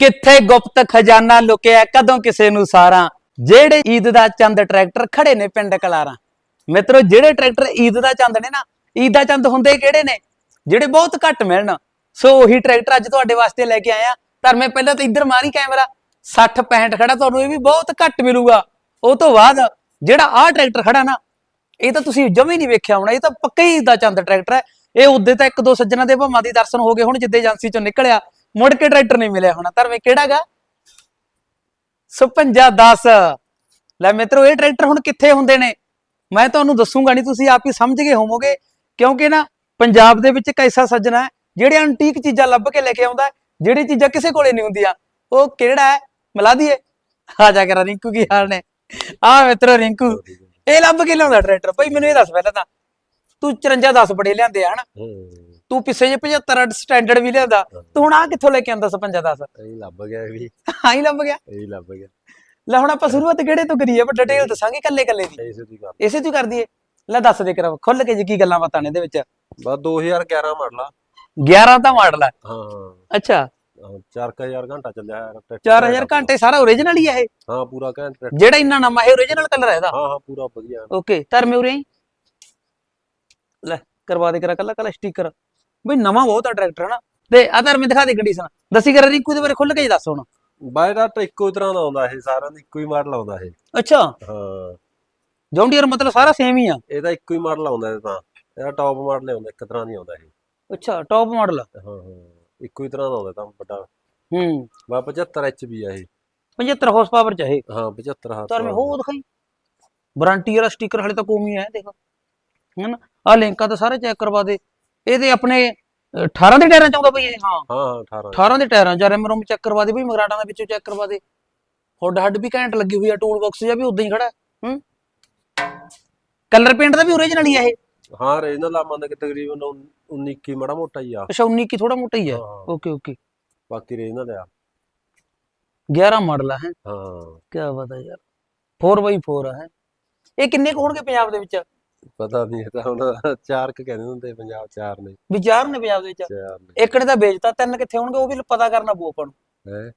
ਕਿੱਥੇ ਗੁਪਤ ਖਜ਼ਾਨਾ ਲੁਕਿਆ, ਕਦੋਂ ਕਿਸੇ ਨੂੰ ਸਾਰਾ? ਜਿਹੜੇ ਈਦ ਦਾ ਚੰਦ ਟਰੈਕਟਰ ਖੜੇ ਨੇ ਪਿੰਡ ਕਲਾਰਾਂ। ਮਿੱਤਰੋ, ਜਿਹੜੇ ਟਰੈਕਟਰ ਈਦ ਦਾ ਚੰਦ ਨੇ ਨਾ, ਈਦ ਦਾ ਚੰਦ ਹੁੰਦੇ ਕਿਹੜੇ ਨੇ? ਜਿਹੜੇ ਬਹੁਤ ਘੱਟ ਮਿਲਣ। ਸੋ ਉਹੀ ਟਰੈਕਟਰ ਅੱਜ ਤੁਹਾਡੇ ਵਾਸਤੇ ਲੈ ਕੇ ਆਇਆ। ਪਰ ਮੈਂ ਪਹਿਲਾਂ ਤਾਂ ਇੱਧਰ ਮਾਰੀ ਕੈਮਰਾ। 60 65 ਖੜਾ, ਤੁਹਾਨੂੰ ਇਹ ਵੀ ਬਹੁਤ ਘੱਟ ਮਿਲੂਗਾ। ਉਹ ਤੋਂ ਬਾਅਦ ਜਿਹੜਾ ਆਹ ਟਰੈਕਟਰ ਖੜਾ ਨਾ, ਇਹ ਤਾਂ ਤੁਸੀਂ ਜਮੇ ਨਹੀਂ ਵੇਖਿਆ ਹੋਣਾ। ਇਹ ਤਾਂ ਪੱਕਾ ਹੀ ਦਾ ਚੰਦ ਟਰੈਕਟਰ ਹੈ। ਇਹ ਉਦੋਂ ਤਾਂ ਇੱਕ ਦੋ ਸੱਜਣਾ ਦੇ ਭਾਵਾਂ ਦੀ ਦਰਸ਼ਨ ਹੋ ਗਏ ਹੁਣ, ਜਿੱਦੇ ਏਜੰਸੀ ਚੋਂ ਨਿਕਲਿਆ। ਮੁੜ ਕੇ ਟਰੈਕਟਰ ਨਹੀਂ ਮਿਲਿਆ ਹੋਣਾ। ਧਰਮੇ ਕਿਹੜਾਗਾ 5510 ਲੈ ਮਿੱਤਰੋ, ਇਹ ਟਰੈਕਟਰ ਹੁਣ ਕਿੱਥੇ ਹੁੰਦੇ ਨੇ? ਮੈਂ ਤੁਹਾਨੂੰ ਦੱਸੂਗਾ ਨਹੀਂ ਤੁਸੀਂ ਆਪ ਹੀ ਸਮਝ ਗਏ ਹੋਵੋਗੇ। ਕਿਉਂਕਿ ਨਾ, ਪੰਜਾਬ ਦੇ ਵਿੱਚ ਇੱਕ ਐਸਾ ਸੱਜਣਾ ਹੈ, ਜਿਹੜੇ ਐਂਟੀਕ ਚੀਜ਼ਾਂ ਲੱਭ ਕੇ ਲੈ ਕੇ ਆਉਂਦਾ ਜਿਹੜੀ ਚੀਜ਼ਾਂ ਕਿਸੇ ਕੋਲੇ ਨਹੀਂ ਹੁੰਦੀਆਂ। ਉਹ ਕਿਹੜਾ ਹੈ? ਮਿਲਾ ਦਈਏ ਆ ਜਾ ਕਰ ਰਿੰਕੂ ਕੀ ਹਾਲ ਨੇ? ਆ ਮਿੱਤਰੋ ਰਿੰਕੂ। ਇਹ ਲੱਭ ਕੇ ਲਿਆਉਂਦਾ ਟਰੈਕਟਰ। ਭਾਈ ਮੈਨੂੰ ਇਹ ਦੱਸ ਪਹਿਲਾਂ ਤਾਂ। ਤੂੰ 54 10 ਬੜੇ ਲਿਆਂਦੇ ਆ, ਹਨਾ? ਤੂੰ ਪਿੱਛੇ ਜੇ 75 ਸਟੈਂਡਰਡ ਵੀ ਲਿਆਂਦਾ ਤੂੰ ਹੁਣ ਆ ਕਿੱਥੋਂ ਲੈ ਕੇ ਆਂਦਾ 55 10 ਇਹ ਲੱਭ ਗਿਆ ਵੀ। ਆਈ ਲੱਭ ਗਿਆ? ਇਹ ਲੱਭ ਗਿਆ। ਲੈ ਹੁਣ ਆਪਾਂ ਸ਼ੁਰੂਆਤ ਕਿਹੜੇ ਤੋਂ ਕਰੀਏ? ਪਰ ਡਿਟੇਲ ਦੱਸਾਂਗੇ ਕੱਲੇ ਕੱਲੇ ਦੀ। ਇਸੇ ਦੀ ਗੱਲ। ਇਸੇ ਤੋਂ ਹੀ ਕਰ ਦਈਏ। ਲੈ ਦੱਸ ਦੇ ਕਰ ਖੁੱਲ ਕੇ ਜੀ ਕੀ ਗੱਲਾਂ ਬਾਤਾਂ ਨੇ ਇਹਦੇ ਵਿੱਚ। ਬਸ 2011 ਮਾਡਲ ਆ। 11 ਤਾਂ ਮਾਡਲ ਹੈ ਹਾਂ। ਅੱਛਾ। ਹਾਂ, ਚਾਰ ਕੁ ਹਜ਼ਾਰ ਘੰਟਾ ਚੱਲਿਆ ਹੈ ਟਰੈਕਟਰ 4000 ਘੰਟੇ ਸਾਰਾ ਓਰੀਜਨਲ ਹੀ ਹੈ ਇਹ? ਹਾਂ ਪੂਰਾ ਘੰਟਾ ਜਿਹੜਾ ਇੰਨਾ ਨਵਾਂ ਹੈ ਓਰੀਜਨਲ ਕਲਰ ਹੈ ਇਹਦਾ? ਹਾਂ ਹਾਂ ਪੂਰਾ ਵਧੀਆ। ਓਕੇ ਧਰਮੇ ਉਰੇ ਲੈ ਕਰਵਾ ਦੇ ਕਰਾ ਕੱਲਾ ਕੱਲਾ ਸਟicker ਬਈ ਨਵਾਂ ਬਹੁਤ ਆ ਟਰੈਕਟਰ ਹਨਾ? ਤੇ ਆ ਧਰਮੇ ਦਿਖਾ ਦੇ ਕੰਡੀਸ਼ਨ ਦੱਸੀ ਕਰ ਰਿੰਕੂ ਦੇ ਬਾਰੇ ਖੁੱਲ ਕੇ ਦੱਸ ਹੁਣ। ਬਾਇਰਾ ਤਾਂ ਇੱਕੋ ਤਰ੍ਹਾਂ ਦਾ ਆਉਂਦਾ ਇਹ ਸਾਰਿਆਂ ਦਾ ਇੱਕੋ ਹੀ ਮਾਡਲ ਆਉਂਦਾ ਇਹ। ਅੱਛਾ। ਹਾਂ। ਜੌਂਡੀਅਰ ਮਤਲਬ ਸਾਰਾ ਸੇਮ ਹੀ ਆ। ਇਹਦਾ ਇੱਕੋ ਹੀ ਮਾਡਲ ਆਉਂਦਾ ਇਹ ਤਾਂ। ਇਹਦਾ ਟੌਪ ਮਾਡਲ ਆਉਂਦਾ ਇੱਕ ਤਰ੍ਹਾਂ ਦੀ ਆਉਂਦਾ ਇਹ। ਅੱਛਾ ਟੌਪ ਮਾਡਲ ਹਾਂ ਹਾਂ। ਇੱਕੋ ਹੀ ਤਰ੍ਹਾਂ ਦਾ ਆਉਂਦਾ ਤਾਂ ਵੱਡਾ। ਹੂੰ। ਬਾ 75 ਐਚਪੀ ਆ ਇਹ। 75 ਹਾਰਸ ਪਾਵਰ ਚ ਹਾਂ 75 ਹਾਰਸ ਧਰਮੇ ਹੋ ਦਿਖਾਈ। ਵਾਰੰਟੀ ਵਾਲਾ ਸਟicker ਹਲੇ ਤਾਂ ਕੋਮੀ ਹੈ ਦੇਖ। ਹਨਾ? ਆ ਲਿੰਕਾਂ ਤਾਂ ਸਾਰੇ ਚੈੱਕ ਕਰਵਾ ਦੇ। ਇਹਦੇ ਆਪਣੇ ਅ, 18 ਦੇ ਟਾਇਰਾਂ ਚ ਆਉਂਦਾ ਬਈ ਇਹ ਹਾਂ। ਹਾਂ ਹਾਂ 18 18 ਦੇ ਟਾਇਰਾਂ ਚ ਰੈਮ ਰੋਮ ਚੈੱਕ ਕਰਵਾ ਦੇ ਬਈ ਮਗਰਾਟਾਂ ਦੇ ਵਿੱਚੋਂ ਚੈੱਕ ਕਰਵਾ ਦੇ। ਹੁੱਡ ਹੱਡ ਵੀ ਘੈਂਟ ਲੱਗੀ ਹੋਈ ਆ ਟੂਲ ਬਾਕਸ ਜਿਹਾ ਵੀ ਉਦਾਂ ਹੀ ਖੜਾ ਹੈ, ਕਲਰ ਪੇਂਟ ਦਾ ਵੀ ਓਰੀਜਨਲ ਹੀ ਆ ਇਹ। ਹਾਂ ਰੀਜਨਲ ਆ ਮੰਨ ਕੇ ਤਕਰੀਬਨ 19 ਕੀ ਮਾੜਾ ਮੋਟਾ ਹੀ ਆ। ਅੱਛਾ 19 ਕੀ ਥੋੜਾ ਮੋਟਾ ਹੀ ਹਾਂ, ਓਕੇ ਓਕੇ ਬਾਕੀ ਰੀਜਨਲ ਆ। 11 ਮਾਡਲ ਹੈ। ਹਾਂ। ਕੀ ਹੈ ਯਾਰ। 4x4 ਹੈ। ਇਹ ਕਿੰਨੇ ਕੁ ਹੋਣਗੇ ਪੰਜਾਬ ਦੇ ਵਿੱਚ? ਪਤਾ ਨਹੀਂ ਇਹ ਤਾਂ ਹੁਣ ਚਾਰ ਕ ਕਹਿੰਦੇ ਹੁੰਦੇ ਪੰਜਾਬ ਚਾਰ ਨੇ। ਵਿਚਾਰ ਨੇ ਪੰਜਾਬ ਦੇ ਵਿੱਚ। ਚਾਰ ਨੇ। ਇੱਕ ਨੇ ਤਾਂ ਵੇਚਤਾ ਤਿੰਨ ਕਿੱਥੇ ਹੋਣਗੇ ਉਹ ਵੀ ਪਤਾ ਕਰਨਾ ਪਊ ਆਪਾਂ ਨੂੰ। ਹੈ?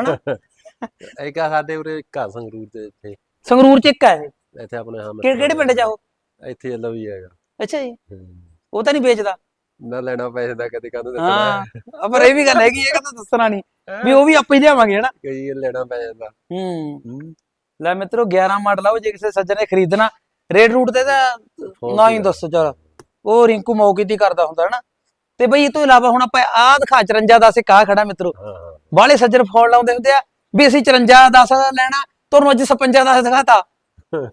ਹਨਾ? ਇੱਕ ਆ ਸਾਡੇ ਉਰੇ ਇੱਕ ਆ ਸੰਗਰੂਰ ਦੇ ਇੱਥੇ। ਸੰਗਰੂਰ ਚ ਇੱਕ ਹੈ ਇਹ। ਇੱਥੇ ਆਪਣੇ ਹਾਂ ਕਿਹੜੇ ਕਿਹੜੇ ਪਿੰਡ ਚ ਆ ਉਹ? ਇੱਥੇ ਅੱਲਾ ਵੀ ਹੈਗਾ ਅੱਛਾ ਜੀ। ਹੂੰ। ਉਹ ਤਾਂ ਨਹੀਂ ਵੇਚਦਾ। ਨਾ ਲੈਣਾ ਪੈਸੇ ਦਾ ਕਦੇ ਕਾਹਨੂੰ ਹਾਂ। ਦੱਸਣਾ ਪਰ ਇਹ ਵੀ ਗੱਲ ਹੈਗੀ ਹੈ ਕਿ ਤਾਂ ਦੱਸਣਾ ਨਹੀਂ। ਵੀ ਉਹ ਵੀ ਆਪਾਂ ਹੀ ਲਿਆਵਾਂਗੇ ਹਨਾ? ਕਈ ਲੈਣਾ ਪੈ ਜਾਂਦਾ ਹੂੰ। ਹੂੰ। ਲੈ ਮਿੱਤਰੋ 11 ਮਾਡਲ ਆ ਉਹ ਜੇ ਕਿਸੇ ਸੱਜਣ ਨੇ ਖਰੀਦਣਾ ਰੇਡ ਰੂਟ ਤੇ ਤਾਂ ਨਾ ਹੀ ਦੱਸੋ ਚਲ। ਉਹ ਰਿੰਕੂ ਮੌਕੇ ਹੀ ਕਰਦਾ ਹੁੰਦਾ ਹਨਾ। ਤੇ ਬਈ ਇਹ ਤੋਂ ਇਲਾਵਾ ਹੁਣ ਆਪਾਂ ਆਹ ਦਿਖਾ 54 ਦਾ ਸੇ ਕਾ ਖੜਾ ਮਿੱਤਰੋ। ਬਾਲੇ ਸੱਜਣ ਫੋਨ ਲਾਉਂਦੇ ਹੁੰਦੇ ਆ ਵੀ ਅਸੀਂ 54 ਦਾ ਲੈਣਾ ਤੁਹਾਨੂੰ ਅੱਜ 56 ਦਾ ਦਿਖਾਤਾ।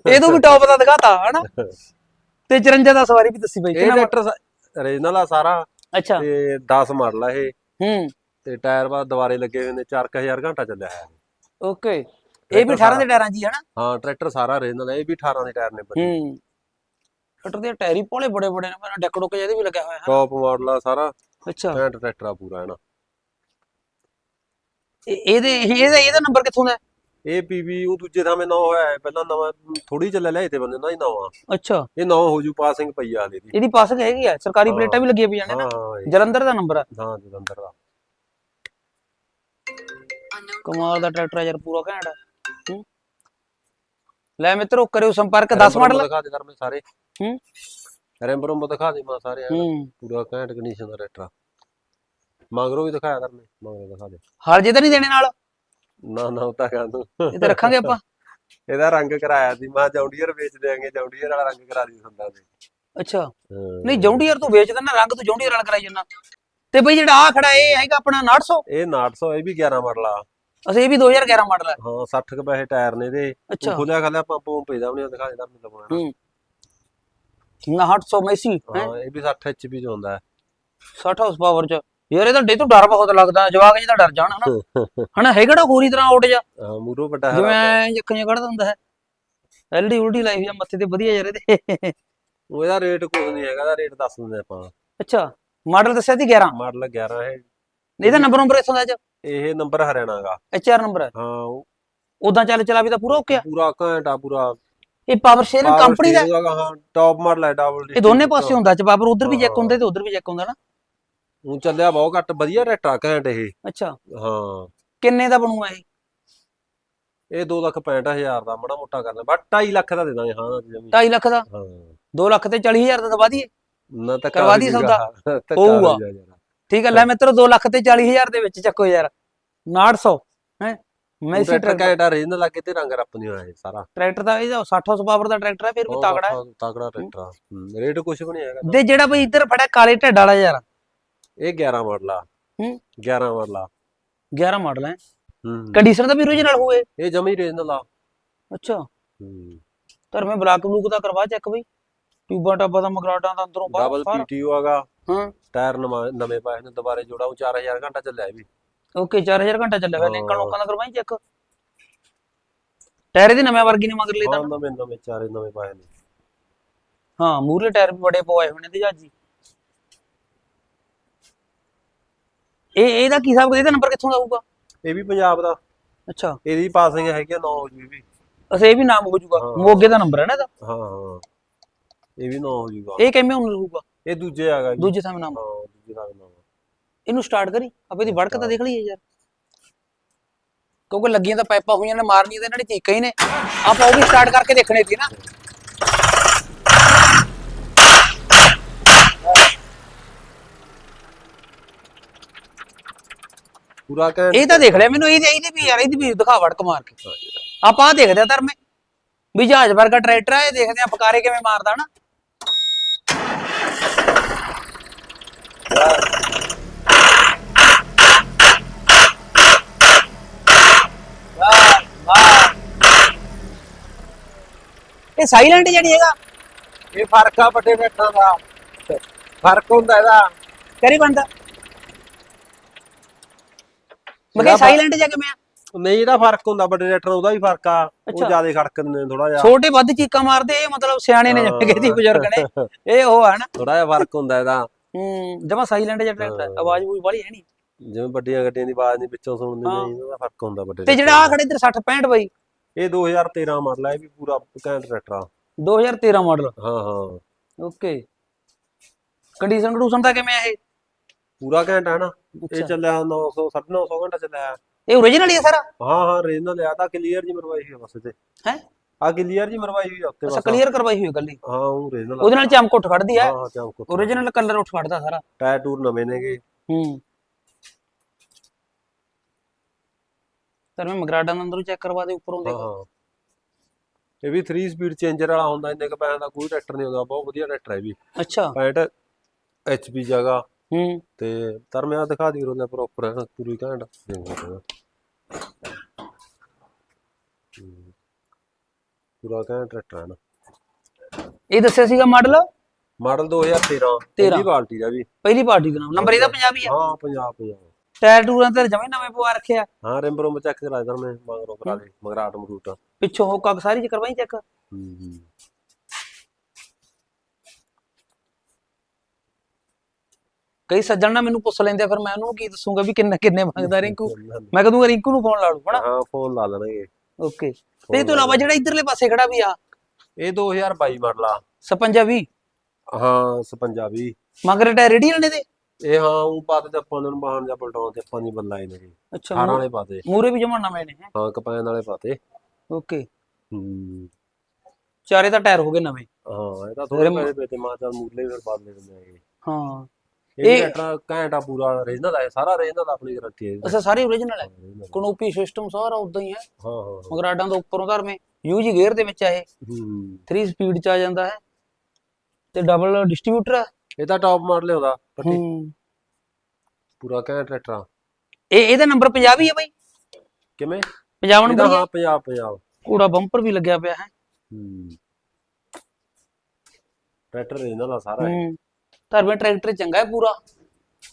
ਇਹ ਤੋਂ ਵੀ ਟੌਪ ਦਾ ਦਿਖਾਤਾ ਹਨਾ। ਤੇ 54 ਦਾ ਸਵਾਰੀ ਵੀ ਦੱਸੀ ਬਈ ਇਹ ਟਰੈਕਟਰ ਰੀਜਨਲ ਆ ਸਾਰਾ। ਅੱਛਾ। ਤੇ 10 ਮਾਡਲ ਆ ਇਹ। ਹੂੰ। ਤੇ ਟਾਇਰ ਬਾਅਦ ਦੁਬਾਰੇ ਲੱਗੇ ਹੋਏ ਨੇ 4000 ਘੰਟਾ ਚੱਲਿਆ ਹੈ ਓਕੇ। ਇਹ ਵੀ 18 ਦੇ ਟਾਇਰਾਂ ਜੀ ਹਨਾ ਹਾਂ ਟਰੈਕਟਰ ਸਾਰਾ ਰੀਜਨਲ ਹੈ ਇਹ ਵੀ 18 ਦੇ ਟਾਇਰ ਨੇ ਬਣੇ ਹੂੰ। ਟਰੈਕਟਰ ਦੇ ਟਾਇਰ ਹੀ ਪੋਲੇ ਬੜੇ ਬੜੇ ਨੇ ਮੇਰਾ ਡੈਕ ਡੁੱਕ ਜਿਹਦੇ ਵੀ ਲੱਗਿਆ ਹੋਇਆ ਹੈ ਟੌਪ ਮਾਡਲ ਆ ਸਾਰਾ। ਅੱਛਾ। ਘੈਂਟ ਟਰੈਕਟਰ ਆ ਪੂਰਾ ਹੈ ਨਾ। ਇਹ- ਇਹਦੇ ਇਹਦਾ ਇਹਦਾ ਨੰਬਰ ਕਿੱਥੋਂ ਦਾ? ਇਹ ਪੀਬੀ ਉਹ ਦੂਜੇ ਥਾਵੇਂ ਨੌ ਹੋਇਆ ਹੈ ਪਹਿਲਾਂ ਨਵਾਂ ਥੋੜੀ ਚੱਲਿਆ ਲਿਆ ਤੇ ਬੰਦੇ ਦਾ ਹੀ ਨਵਾਂ। ਅੱਛਾ। ਇਹ ਨੌ ਹੋ ਜੂ ਪਾਸਿੰਗ ਪਈ ਆ ਹਲੇ ਦੀ ਇਹਦੀ ਪਾਸਿੰਗ ਹੈਗੀ ਆ ਸਰਕਾਰੀ। ਪਲੇਟਾਂ ਵੀ ਲੱਗੀਆਂ ਪਈਆਂ ਨੇ ਨਾ। ਜਲੰਧਰ ਦਾ ਨੰਬਰ ਆ। ਹਾਂ ਜਲੰਧਰ ਦਾ। ਕਮਾਲ ਦਾ ਟਰੈਕਟਰ ਆ ਯਾਰ ਪੂਰਾ ਘੈਂਟ। ਲੈ ਮਿੱਤਰੋ ਕਰਿਓ ਸੰਪਰਕ 10 ਰੈਂਬੋ ਮਾਡਲ। ਦਿਖਾ ਦੇ ਕਰ ਮੈਂ ਸਾਰੇ। ਹੂੰ। ਰੈਂਬੋ ਰੈਂਬੋ ਦਿਖਾ ਦੇ ਮੈਂ ਸਾਰੇ ਹੂੰ। ਪੂਰਾ ਘੈਂਟ ਕੰਡੀਸ਼ਨ ਦਾ ਟਰੈਕਟਰ। ਮਗਰੋਂ ਵੀ ਦਿਖਾਇਆ ਕਰ ਮੈਂ ਮਗਰੋਂ ਦਿਖਾ ਦੇ। ਹਾਲ ਜੇ ਤਾਂ ਨਹੀਂ ਦੇਣੇ ਨਾਲ? ਨਾ ਨਾ ਉਹ ਤਾਂ ਕਾਹਨੂੰ ਇਹ ਤਾਂ ਰੱਖਾਂਗੇ ਆਪਾਂ। ਇਹਦਾ ਰੰਗ ਕਰਾਇਆ ਸੀ ਮੈਂ ਜੌਂਡੀਅਰ ਵੇਚ ਦੇਾਂਗੇ ਜੌਂਡੀਅਰ ਵਾਲਾ ਰੰਗ ਕਰਾ ਦੀ ਹੁੰਦਾ ਸੀ ਅੱਛਾ। ਨਹੀਂ ਜੌਂਡੀਅਰ ਤੂੰ ਵੇਚ ਦਿੰਦਾ ਰੰਗ ਤੂੰ ਜੌਂਡੀਅਰ ਨਾਲ ਕਰਾਈ ਜੰਨਾ ਤੇ ਬਈ ਜਿਹੜਾ ਆ ਖੜਾ ਇਹ ਹੈਗਾ ਆਪਣਾ 900 ਇਹ 900 ਇਹ ਵੀ 11 ਮਾਡਲ ਆ। ਅਸੀਂ ਇਹ ਵੀ 2011 ਮਾਡਲ ਹੈ ਹਾਂ 60 ਕ ਪੈਸੇ ਟਾਇਰ ਨੇ ਇਹਦੇ। ਅੱਛਾ। ਖੁੱਲਿਆ ਖਾਲਿਆ ਪੰਪ ਪੰਪ ਇਹਦਾ ਵੀ ਨੀ ਦਿਖਾ ਦੇ ਮੈਨੂੰ ਲਗਾਉਣਾ ਹੂੰ। 900 ਮੈਸੀ ਹੈ? ਹਾਂ ਇਹ ਵੀ 60 ਐਚਪੀ ਚ ਹੁੰਦਾ 60 ਹਾਰਸ ਪਾਵਰ ਚ। ਯਾਰ ਇਹਦਾ ਡੇ ਤੋਂ ਡਰ ਬਹੁਤ ਲੱਗਦਾ ਜਵਾਕ ਜਿਹਦਾ ਡਰ ਜਾਣ ਹਨਾ? ਹੈ ਹਨਾ ਹੈਗਾ ਤਾਂ ਹੋਰੀ ਤਰ੍ਹਾਂ ਉੱਡ ਜਾ। ਹਾਂ ਮੂਰੋ ਵੱਡਾ ਜਿਵੇਂ ਹੈ ਐਂ ਜੱਖੀਆਂ ਕੱਢਦਾ ਹੁੰਦਾ ਹੈ। ਐਲਡੀ ਉਲਡੀ ਲਾਈ ਹੋਈ ਆ ਮੱਥੇ ਤੇ ਵਧੀਆ ਯਾਰ ਇਹਦੇ। ਉਹ ਇਹਦਾ ਰੇਟ ਕੁਝ ਨਹੀਂ ਹੈਗਾ ਇਹਦਾ ਰੇਟ ਦੱਸ ਦਿੰਦੇ ਆਪਾਂ। ਅੱਛਾ ਮਾਡਲ ਦੱਸਿਆ ਸੀ 11 ਮਾਡਲ 11 ਹੈ ਇਹਦਾ ਨੰਬਰ ਨੰਬਰ ਇਥੋਂ ਦਾ ਚ ਇਹ ਨੰਬਰ ਹਰਿਆਣਾ ਦਾ। HR number? ਹੈ ਹਾਂ ਉਹ ਉਦਾਂ ਚੱਲ ਚਲਾ ਵੀ ਤਾਂ ਪੂਰਾ ਓਕੇ ਆ ਪੂਰਾ ਘੰਟਾ ਪੂਰਾ। ਇਹ ਪਾਵਰ ਸ਼ੇਅਰਿੰਗ ਕੰਪਨੀ ਦਾ ਹੈ? ਟੌਪ ਮਾਡਲ ਹੈ ਡਬਲ ਇਹ ਦੋਨੇ ਪਾਸੇ ਹੁੰਦਾ ਚ ਪਾਵਰ ਉਧਰ ਵੀ ਚੈੱਕ ਹੁੰਦਾ ਤੇ ਉਧਰ ਵੀ ਚੈੱਕ ਹੁੰਦਾ ਨਾ। ਉਹ ਚੱਲਿਆ ਬਹੁਤ ਘੱਟ ਵਧੀਆ ਰੇਟਾ ਘੈਂਟ ਇਹ। ਅੱਛਾ। ਹਾਂ। ਕਿੰਨੇ ਦਾ ਬਣੂਗਾ ਇਹ? ਇਹ 2 ਲੱਖ 65000 ਦਾ ਮਾੜਾ ਮੋਟਾ ਕਰਨਾ ਬਟ 2.5 ਲੱਖ ਦਾ ਦੇ ਦਾਂਗੇ ਹਾਂ ਜਮੀ 2.5 ਲੱਖ ਦਾ? ਹਾਂ। 2 ਲੱਖ ਤੇ 40000 ਦਾ ਦਵਾ ਦਈਏ ਨਾ ਤਾਂ ਕਰਵਾ ਦਈਏ ਸੌਦਾ? ਹੋਊਗਾ। ਠੀਕ ਹੈ ਲੈ ਮਿੱਤਰੋ 2 ਲੱਖ ਤੇ 40000 ਦੇ ਵਿੱਚ ਚੱਕੋ ਯਾਰ। 900 ਹੈ? ਮੈਸੀ ਟਰੈਕਟਰ ਟਰੈਕਟਰ ਕੈਂਟਾ ਰੇਂਜ ਲੱਗੇ ਤੇ ਰੰਗ ਰੱਪ ਨਹੀਂ ਹੋਇਆ ਸਾਰਾ। ਟਰੈਕਟਰ ਦਾ ਇਹ 60 ਪਾਵਰ ਦਾ ਟਰੈਕਟਰ ਹੈ ਫਿਰ ਵੀ ਤਗੜਾ ਹੈ। ਤਗੜਾ ਟਰੈਕਟਰ ਆ। ਹੂੰ, ਰੇਟ ਕੁਛ ਵੀ ਨਹੀਂ ਹੈਗਾ ਤੇ। ਜਿਹੜਾ ਬਈ ਇੱਧਰ ਫੜਿਆ ਕਾਲੇ ਢੱਡ ਵਾਲਾ ਯਾਰ। ਇਹ 11 ਮਾਡਲ ਆ। ਹੂੰ। 11 ਮਾਡਲ ਆ। 11 ਮਾਡਲ ਹੈ। ਹੂੰ। ਕੰਡੀਸ਼ਨ ਦਾ ਵੀ origignal ਹੋਏ ਇਹ ਜਮੀ ਰੇਂਜ ਆ। ਅੱਛਾ। ਹੂੰ। ਧਰਮੇ ਬਲਾਕ ਬਲੂਕ ਦਾ ਕਰਵਾ ਚੈੱਕ ਬਈ। ਟਿਊਬਾਂ ਟਾਬਾਂ ਦਾ ਮਗਰਾਟਾਂ ਦਾ ਅੰਦਰੋਂ ਬਾਹਰ ਡਬਲ। ਪੀਟੀਓ ਹੈਗਾ। ਹਾਂ। ਟਾਇਰ ਨਵਾਂ- ਨਵੇਂ ਪਾਏ ਨੇ ਦੁਬਾਰੇ ਜੋੜਾ ਉਹ 4000 ਘੰਟਾ ਚੱਲਿਆ ਇਹ ਵੀ। ਓਕੇ 4000 ਘੰਟਾ ਚੱਲਿਆ ਹਾਂ। ਲਿੰਕਨ ਲੋਕਾਂ ਦਾ ਕਰਵਾਈ ਚੈੱਕ ਟਾਇਰ ਇਹਦੇ ਨਵੇਂ ਵਰਗੀ ਨੇ ਮਗਰ ਲਈ ਤਾਂ ਹਾਂ ਨਵੇਂ ਨਵੇਂ ਚਾਰੇ ਨਵੇਂ ਪਾਏ ਨੇ। ਹਾਂ ਮੂਰੇ ਟਾਇਰ ਵੀ ਬੜੇ ਪਵਾਏ ਨੇ ਤੇ ਜਾਜੀ ਇਹ ਇਹਦਾ ਕੀ ਹਿਸਾਬ ਇਹਦਾ ਨੰਬਰ ਕਿੱਥੋਂ ਦਾ ਆਊਗਾ? ਇਹ ਵੀ ਪੰਜਾਬ ਦਾ। ਅੱਛਾ। ਇਹਦੀ ਪਾਸਿੰਗ ਹੈਗੀ ਆ 9 ਹੋ ਜੂ ਵੀ। ਅਸੇ ਇਹ ਵੀ ਨਾਮ ਹੋ ਜਾਊਗਾ ਹਾਂ। ਮੋਗੇ ਦਾ ਨੰਬਰ ਹੈ ਨਾ ਇਹਦਾ? ਹਾਂ ਹਾਂ। ਇਹ ਵੀ 9 ਹੋ ਜੂਗਾ। ਇਹ ਕਿਵੇਂ ਹੁਣ ਰਹੂਗਾ ਇਹ ਦੂਜੇ ਹੈਗਾ ਜੀ। ਦੂਜੇ ਥਾਂ ਨਾਮ। ਹਾਂ ਦੂਜੇ ਵੀ ਨਾਮ। ਆ। ਇਹਨੂੰ ਸਟਾਰਟ ਕਰੀ। ਆਪੇ ਦੀ ਵੜਕ ਤਾਂ ਦੇਖ ਲਈਏ ਯਾਰ। ਕਿਉਂਕਿ ਲੱਗੀਆਂ ਤਾਂ ਪਾਈਪਾਂ ਹੋਈਆਂ ਨੇ ਮਾਰਨੀਆਂ ਤੇ ਇਹਨਾਂ ਨੇ ਚੀਕਾਂ ਹੀ ਨੇ। ਆਪਾਂ ਉਹ ਵੀ ਸਟਾਰਟ ਕਰਕੇ ਦੇਖਣੇ ਸੀ ਨਾ। ਪੂਰਾ ਘੈਂਟ ਇਹ ਤਾਂ ਦੇਖ ਲਿਆ ਮੈਨੂੰ ਇਹਦੀ ਇਹਦੀ ਵੀ ਯਾਰ ਇਹਦੀ ਵੀ ਦਿਖਾ ਵੜਕ ਮਾਰ ਕੇ। ਆਪਾਂ ਆ ਦੇਖਦੇ ਆ ਧਰਮੇ। ਵੀ ਜਹਾਜ਼ ਵਰਗਾ ਟਰੈਕਟਰ ਆ ਇਹ ਦੇਖਦੇ ਆ ਫਕਾਰੇ ਕਿਵੇਂ ਮਾਰਦਾ ਨਾ ਇਹ ਸਾਇਲੈਂਟ ਜਿਹੜੀ ਹੈਗਾ। ਇਹ ਫ਼ਰਕ ਆ ਵੱਡੇ ਟਰੈਕਟਰਾਂ ਦਾ। ਫ਼ਰਕ ਹੁੰਦਾ ਇਹਦਾ। ਕਰੀ ਬੰਦਾ। ਮੈਂ ਇਹਦਾ ਸਾਇਲੈਂਟ ਜਾ ਕਿਵੇਂ ਆ? ਨਹੀਂ ਇਹਦਾ ਫ਼ਰਕ ਹੁੰਦਾ ਵੱਡੇ ਟਰੈਕਟਰ ਉਹਦਾ ਵੀ ਫ਼ਰਕ ਆ। ਉਹ। ਜ਼ਿਆਦਾ ਖੜਕਦੇ ਨੇ ਥੋੜਾ ਜਿਹਾ। ਛੋਟੇ ਵੱਧ ਚੀਕਾਂ ਮਾਰਦੇ ਇਹ ਮਤਲਬ ਸਿਆਣੇ ਨੇ ਜਿਵੇਂ ਕਹਿੰਦੀ ਬਜ਼ੁਰਗ ਨੇ। ਇਹ ਉਹ ਹੈ ਨਾ। ਥੋੜਾ ਜਿਹਾ ਫ਼ਰਕ ਹੁੰਦਾ ਇਹਦਾ। ਹੂੰ ਜਮਾ ਸਾਇਲੈਂਟ ਜਿਹਾ ਟਰੈਕਟਰ ਆਵਾਜ਼ ਵੀ ਵਾਲੀ ਹੈ ਨਹੀਂ। ਜਿਵੇਂ ਵੱਡੀਆਂ ਗੱਡੀਆਂ ਦੀ ਆਵਾਜ਼ ਨਹੀਂ ਵਿੱਚੋਂ ਸੁਣਦੀ। ਨਹੀਂ ਉਹਦਾ ਫ਼ਰਕ ਹੁੰਦਾ ਵੱਡੇ ਤੇ ਜਿਹੜਾ ਆ ਖੜੇ ਇੱਧਰ 60 65 ਬਈ। ਇਹ 2013 ਮਾਡਲ ਆ ਇਹ ਵੀ ਪੂਰਾ ਘੈਂਟ ਟਰੈਕਟਰ ਆ। 2013 ਮਾਡਲ ਹਾਂ ਹਾਂ। ਓਕੇ ਕੰਡੀਸ਼ਨ ਕੰਡੂਸ਼ਨ ਦਾ ਕਿਵੇਂ ਆ ਇਹ? ਪੂਰਾ ਘੈਂਟ ਹੈ ਨਾ। ਇਹ। ਚੱਲਿਆ 900 950 ਘੰਟਾ ਚੱਲਿਆ। ਇਹ ਓਰੀਜਨਲ ਹੀ ਹੈ ਸਾਰਾ? ਹਾਂ ਹਾਂ ਰੀਜਨਲ ਆ। ਤਾਂ ਕਲੀਅਰ ਜੀ ਮਰਵਾਈ ਹੋਈ ਬਸ ਤੇ ਹੈ? ਆ ਕਲੀਅਰ ਜੀ ਮਰਵਾਈ ਹੋਈ ਆ ਉੱਤੇ ਅੱਛਾ ਬਸ। ਕਲੀਅਰ ਕਰਵਾਈ ਹੋਈ ਹੈ ਗੱਲੀ ਹਾਂ ਉਹ ਰੀਜਨਲ ਉਹਦੇ ਨਾਲ ਚਮਕ ਉੱਠ ਖੜਦੀ ਹੈ ਹਾਂ ਹਾਂ ਚਮਕੋ ਓਰੀਜਨਲ ਕਲਰ ਉੱਠ ਖੜਦਾ ਸਾਰਾ। ਟਾਇਰ ਟੂਰ ਨਵੇਂ ਨੇਗੇ। ਹੂੰ। ਤਰ ਮੈਂ ਮਗਰਾਡਾ ਦੇ ਅੰਦਰੋਂ ਚੈੱਕ ਕਰਵਾ ਦੇ ਉੱਪਰੋਂ ਹਾਂ ਇਹ ਵੀ 3 ਸਪੀਡ ਚੇਂਜਰ ਵਾਲਾ ਹੁੰਦਾ ਇੰਨੇ ਕ ਪੈਸਿਆਂ ਦਾ ਕੋਈ ਟਰੈਕਟਰ ਨਹੀਂ ਹੁੰਦਾ ਬਹੁਤ ਵਧੀਆ ਟਰੈਕਟਰ ਹੈ ਵੀ। ਅੱਛਾ। 65 ਐਚਪੀ ਜਗ੍ਹਾ। ਹੂੰ। ਤੇ ਤਰ ਮੈਂ ਆਹ ਦਿਖਾ ਦੀ ਰੋਲੇ ਪ੍ਰੋਪਰ ਪੂਰੀ ਘੈਂਟ। ਪੂਰਾ ਘੈਂਟ ਟਰੈਕਟਰ ਹੈ ਨਾ। ਇਹ ਦੱਸਿਆ ਸੀਗਾ ਮਾਡਲ ਮਾਡਲ 2013 ਪਹਿਲੀ ਬਾਲਟੀ ਦਾ ਵੀ। ਪਹਿਲੀ ਪਾਰਟੀ ਦਾ ਨੰਬਰ ਇਹਦਾ ਪੰਜਾਬੀ ਆ। ਹਾਂ ਪੰਜਾਬ ਪੰਜਾਬ ਟਾਇਰ ਟੂਰਾਂ ਤੇ ਜਮੇ ਨਵੇਂ ਪਵਾ ਰੱਖਿਆ ਹਾਂ ਰਿੰਬ ਰੁੰਬ ਚੈੱਕ ਕਰਾ ਦਰ ਮੈਂ ਮਗਰੋਂ ਕਰਾ ਦੇ ਮਗਰਾਟ। ਮਰੂਟ ਪਿੱਛੋਂ ਹੁੱਕ ਕੱਕ ਸਾਰੀ ਚ ਕਰਵਾਈ ਚੈੱਕ ਹੂੰ ਕਈ ਸੱਜਣ ਨਾ ਮੈਨੂੰ ਪੁੱਛ ਲੈਂਦੇ ਆ, ਫਿਰ ਮੈਂ ਉਹਨੂੰ ਕੀ ਦੱਸੂਗਾ ਵੀ ਕਿੰਨੇ ਕਿੰਨੇ ਮੰਗਦਾ ਰਿੰਕੂ? ਮੈਂ ਕਹਦੂੰਗਾ ਰਿੰਕੂ ਨੂੰ ਫੋਨ ਲਾ ਲੂ ਹਨਾ? ਹਾਂ ਫੋਨ ਲਾ ਲੈਣਗੇ। ਓਕੇ ਤੇ ਇਹ ਤੋਂ ਇਲਾਵਾ ਜਿਹੜਾ ਇਧਰਲੇ ਪਾਸੇ ਖੜਾ ਵੀ ਆ? ਇਹ 2022 ਮਾਡਲ ਆ 56 20 ਹਾਂ 56 ਵੀ ਮਗਰ ਟਾਇਰ ਰੇਡੀਅਲ ਨੇ ਦੇ ਇਹ ਹਾਂ ਉਹ ਪਾਤੇ ਤੇ ਆਪਾਂ ਨੂੰ ਬਾਹਣ ਜਾਂ ਪਲਟਾਉਣ ਤੇ ਆਪਾਂ ਨਹੀਂ ਬੰਦਾ ਹੀ ਨਹੀਂ ਅੱਛਾ 18 ਵਾਲੇ ਪਾਤੇ ਮੂਰੇ ਵੀ ਜਮਾ ਨਵੇਂ ਨੇ ਹੈਂ। ਹਾਂ ਕਪੈਨ ਵਾਲੇ ਪਾਤੇ ਓਕੇ। ਹੂੰ। ਚਾਰੇ ਤਾਂ ਟਾਇਰ ਹੋ ਗਏ ਨਵੇਂ। ਹਾਂ ਇਹ ਤਾਂ ਥੋੜੇ ਪੈਸੇ ਪੇ ਤੇ ਮਾਂ ਚੱਲ ਮੂਰਲੇ ਫਿਰ ਬਾਅਦ ਲੈ ਦਿੰਦੇ ਹੈਗੇ। ਹਾਂ। ਇਹ ਟਰੈਕਟਰ ਘੈਂਟਾ ਪੂਰਾ ਰੀਜਨਲ ਹੈ ਸਾਰਾ ਰੀਜਨਲ ਆਪਣੀ ਗਾਰੰਟੀ ਹੈ। ਅਸਾ ਸਾਰੇ ਓਰੀਜਨਲ ਹੈ। ਕਨੋਪੀ ਸਿਸਟਮ ਸਾਰਾ ਉਦਾਂ ਹੀ ਹੈ। ਹਾਂ ਹਾਂ ਹਾਂ। ਮਗਰਾਡਾਂ ਦਾ ਉੱਪਰੋਂ ਧਰਮੇ ਯੂਜੀ ਗੇਅਰ ਦੇ ਵਿੱਚ ਆ ਇਹ। ਹੂੰ। 3 ਸਪੀਡ ਚ ਆ ਜਾਂਦਾ ਹੈ। ਤੇ ਡਬਲ ਡਿਸਟ੍ਰੀਬਿਊਟਰ ਆ? ਇਹ ਤਾਂ ਟੌਪ ਮਾਡਲ ਹੁੰਦਾ ਪੱਟੀ। ਹੂੰ। ਪੂਰਾ ਘੈਂਟ ਟਰੈਕਟਰ। ਇਹ ਇਹਦਾ ਨੰਬਰ ਪੰਜਾਬ ਹੀ ਹੈ ਬਾਈ। ਕਿਵੇਂ? ਪੰਜਾਬ ਇਹਦਾ ਨੰਬਰ ਹਾਂ ਪੰਜਾਬ ਪੰਜਾਬ ਕੂੜਾ ਬੰਪਰ ਵੀ ਲੱਗਿਆ ਪਿਆ ਹੈ। ਹੂੰ। ਟਰੈਕਟਰ ਰੀਜਨਲ ਆ ਸਾਰਾ ਇਹ। ਹੂੰ। ਧਰਮੇ ਟਰੈਕਟਰ ਚੰਗਾ ਹੈ ਪੂਰਾ।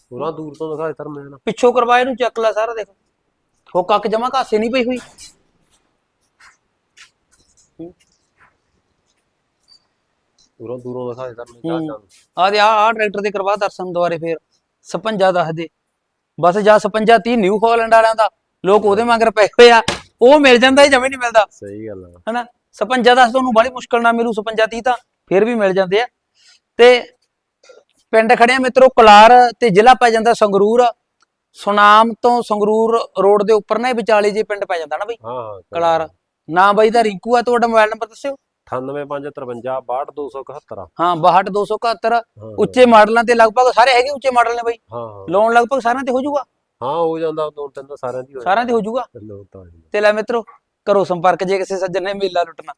ਪੂਰਾ ਦੂਰ ਤੋਂ ਦਿਖਾ ਦਿੱਤਾ ਮੈਂ ਨਾ। ਪਿੱਛੋਂ ਕਰਵਾਏ ਨੂੰ ਚੱਕ ਲੈ ਸਾਰਾ ਦੇਖ। ਹੋ ਕੱਕ ਜਮਾ ਘਾਸੇ ਨਹੀਂ ਪਈ ਹੋਈ। ਦੂਰੋਂ ਦਿਖਾ ਦਿੱਤਾ ਮੈਂ ਚਾਹ ਚਾਹ ਆ ਦੇ ਆ ਆ ਟਰੈਕਟਰ ਦੇ ਕਰਵਾ ਦਰਸ਼ਨ ਦੁਆਰੇ ਫੇਰ। 56 ਦੱਸ ਦੇ। ਬਸ ਜਾ 56 30 ਨਿਊ ਹਾਲੈਂਡ ਵਾਲਿਆਂ ਦਾ। ਲੋਕ ਉਹਦੇ ਮਗਰ ਪਏ ਹੋਏ ਆ। ਉਹ ਮਿਲ ਜਾਂਦਾ ਇਹ ਜਮੇ ਨਹੀਂ ਮਿਲਦਾ। ਸਹੀ ਗੱਲ ਆ। ਹਨਾ? 56 ਦੱਸ ਤੁਹਾਨੂੰ ਬੜੀ ਮੁਸ਼ਕਲ ਨਾਲ ਮਿਲੂ 56 30 ਤਾਂ। ਫੇਰ ਵੀ ਮਿਲ ਜਾਂਦੇ ਆ। ਤੇ ਪਿੰਡ ਖੜਿਆ ਮਿੱਤਰੋ ਕਲਾਰ ਤੇ ਜ਼ਿਲ੍ਹਾ ਪੈ ਜਾਂਦਾ ਸੰਗਰੂਰ। ਸੁਨਾਮ ਤੋਂ ਸੰਗਰੂਰ ਰੋਡ ਦੇ ਉੱਪਰ ਨਾ ਇਹ ਵਿਚਾਲੇ ਜੇ ਪਿੰਡ ਪੈ ਜਾਂਦਾ ਨਾ ਬਈ? ਹਾਂ ਹਾਂ ਕਲਾਰ। ਨਾ ਬਾਈ ਦਾ ਰਿੰਕੂ ਆ ਤੁਹਾਡਾ ਮੋਬਾਈਲ ਨੰਬਰ ਦੱਸਿਓ। 98553 62271 ਹਾਂ 62271 ਹਾਂ ਉੱਚੇ ਮਾਡਲਾਂ ਤੇ ਲਗਭਗ ਸਾਰੇ ਹੈਗੇ ਉੱਚੇ ਮਾਡਲ ਨੇ ਬਈ। ਹਾਂ ਲੋਨ ਲਗਭਗ ਸਾਰਿਆਂ ਤੇ ਹੋ ਜਾਊਗਾ। ਹਾਂ ਹੋ ਜਾਂਦਾ ਦੋ ਤਿੰਨ ਸਾਰਿਆਂ ਦੀ ਹੋ ਸਾਰਿਆਂ ਤੇ ਹੋ ਜਾਊਗਾ। ਤੇ ਲੈ ਮਿੱਤਰੋ ਕਰੋ ਸੰਪਰਕ ਜੇ ਕਿਸੇ ਸੱਜਣ ਨੇ ਮੇਲਾ ਲੁੱਟਣਾ।